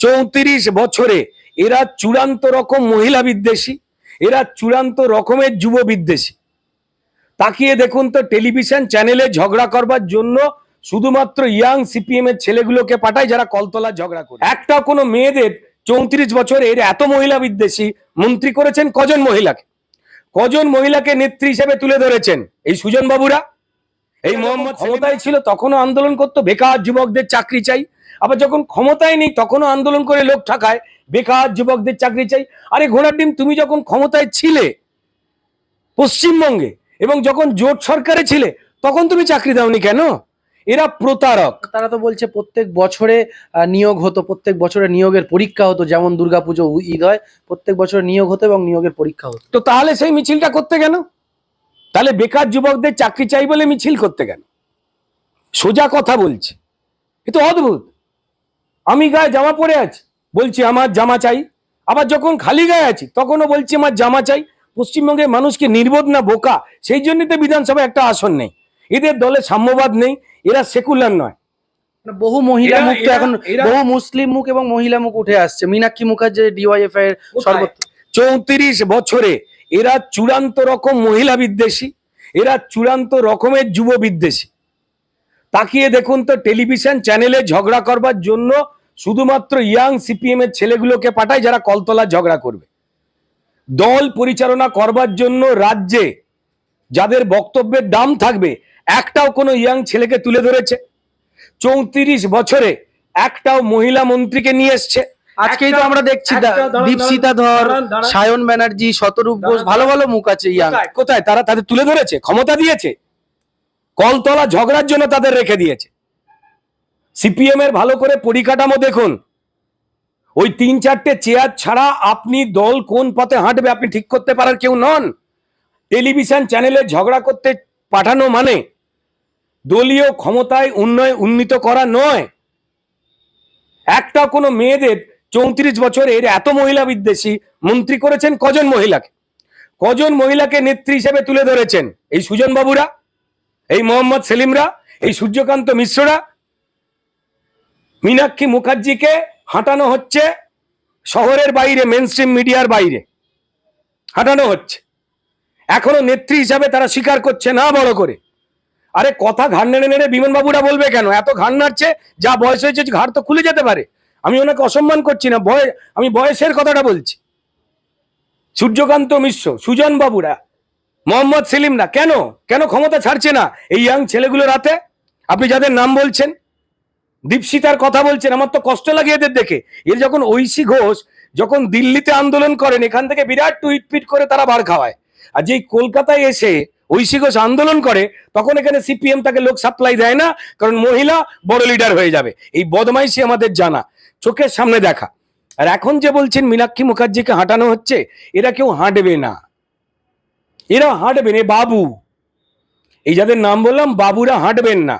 চৌত্রিশ বছরে এরা চূড়ান্ত রকম মহিলা বিদ্বেষী, এরা চূড়ান্ত রকমের যুব বিদ্বেষী। তাকিয়ে দেখুন তো টেলিভিশন চ্যানেলে ঝগড়া করবার জন্য শুধুমাত্র ইয়াং সিপিএম এর ছেলেগুলোকে পাঠায় যারা কলতলা ঝগড়া করে। একটা কোনো মেয়েদের চৌত্রিশ বছরের এত মহিলা বিদ্বেষী মন্ত্রী করেছেন কজন মহিলাকে? কজন মহিলাকে নেত্রী হিসেবে তুলে ধরেছেন? এই সুজন বাবুরা? এই মোহাম্মদ ক্ষমতায় ছিল তখনও আন্দোলন করতো বেকার যুবকদের চাকরি চাই। আবার যখন ক্ষমতায় নেই তখনও আন্দোলন করে লোক ঠাকায় বেকার যুবকদের চাকরি চাই। আরে ঘোড়ার ডিম তুমি যখন ক্ষমতায় ছিলে পশ্চিমবঙ্গে এবং যখন জোট সরকারে ছিলে তখন তুমি চাকরি দাওনি কেন? এরা প্রতারক। তারা তো বলছে প্রত্যেক বছরে নিয়োগ হতো প্রত্যেক বছরে নিয়োগের পরীক্ষা হতো যেমন দুর্গাপুজো ঈদ হয় প্রত্যেক বছরে নিয়োগ হতো এবং নিয়োগের পরীক্ষা হতো। তো তাহলে সেই মিছিলটা করতে কেন? তাহলে বেকার যুবকদের চাকরি চাই বলে মিছিল করতে কেন সোজা কথা বলছে। এ তো অদ্ভুত। আমি গায়ে জামা পরে আছি বলছি আমার জামা চাই। আবার যখন খালি গায়ে আছি তখনও বলছি আমার জামা চাই। পশ্চিমবঙ্গের মানুষকে নির্বোধ না বোকা? সেই জন্যই তো বিধানসভায় একটা আসন নেই। এদের দলে সাম্যবাদ নেই এরা সেকুলার নয়। মানে বহু মহিলা মুখ তো এখন বহু মুসলিম মুখ এবং মহিলা মুখ উঠে আসছে। মীনাক্ষী মুখার্জি ডিওয়াইএফ এর সর্বত্র। চৌত্রিশ বছরে এরা চূড়ান্ত রকম মহিলা বিদ্বেষী, এরা চূড়ান্ত রকমের যুব বিদ্বেষী। তাকিয়ে দেখুন তো টেলিভিশন চ্যানেলে ঝগড়া করবার জন্য শুধুমাত্র ইয়াং সিপিএম এর ছেলেগুলোকে পাঠায় যারা কলতলা ঝগড়া করবে। দল পরিচালনা করবার জন্য রাজ্যে যাদের বক্তব্যের দাম থাকবে, একটাও কোনো ইয়াং ছেলেকে তুলে ধরেছে। চৌত্রিশ বছরে একটাও মহিলা মন্ত্রীকে নিয়ে এসছে। আজকেই তো আমরা দেখছি একটা- দা- দাঁড়ান, দীপশিতা ধর। সায়ন ব্যানার্জি শতরূপ ঘোষ ভালো ভালো মুখ আছে ইয়াং। কোথায়? তারা তাদের তুলে ধরেছে ক্ষমতা দিয়েছে। কলতলা ঝগড়ার জন্য তাদের রেখে দিয়েছে। সিপিএম এর ভালো করে পরিকাঠামো দেখুন। ওই তিন চারটে চেয়ার ছাড়া আপনি দল কোন পথে হাঁটবে আপনি ঠিক করতে পারার কেউ নন। টেলিভিশন চ্যানেলে ঝগড়া করতে পাঠানো মানে দলীয় ক্ষমতায় উন্নয়ন উন্নীত করা নয়। একটা কোনো মেয়েদের চৌত্রিশ বছরের এত মহিলা বিদ্বেষী মন্ত্রী করেছেন কজন মহিলাকে? কজন মহিলাকে নেত্রী হিসেবে তুলে ধরেছেন? এই সুজন বাবুরা? এই মোহাম্মদ সেলিমরা? এই সূর্যকান্ত মিশ্ররা? মীনাক্ষী মুখার্জিকে হাঁটানো হচ্ছে শহরের বাইরে মেন মিডিয়ার বাইরে। হাঁটানো হচ্ছে। এখনও নেত্রী হিসাবে তারা স্বীকার করছে না বড় করে। আরে কথা ঘাড় নেড়ে নেড়ে বিমানবাবুরা বলবে কেন? এত ঘাড় নাড়ছে, যা বয়স হয়েছে, ঘাড় তো খুলে যেতে পারে। আমি ওনাকে অসম্মান করছি না বয় আমি বয়সের কথাটা বলছি। সূর্যকান্ত মিশ্র, সুজন বাবুরা, মোহাম্মদ সেলিমরা কেন? কেন ক্ষমতা ছাড়ছে না এই ইয়াং ছেলেগুলো রাতে আপনি যাদের নাম বলছেন দীপশিতার কথা বলছেন, আমার তো কষ্ট লাগে এদের দেখে। এর যখন ঐশী ঘোষ যখন দিল্লিতে আন্দোলন করেন, এখান থেকে বিরাট টুইট পিট করে তারা বার খাওয়ায়। আর যেই কলকাতায় এসে ঐশী ঘোষ আন্দোলন করে, তখন এখানে সিপিএম তাকে লোক সাপ্লাই দেয় না, কারণ মহিলা বড় লিডার হয়ে যাবে। এই বদমাইশি আমাদের জানা। চোখের সামনে দেখা। আর এখন যে বলছেন মীনাক্ষী মুখার্জিকে হাঁটানো হচ্ছে, এরা কেউ হাঁটবে না। এরা হাঁটবেন এ বাবু। এই যাদের নাম বললাম, বাবুরা হাঁটবেন না।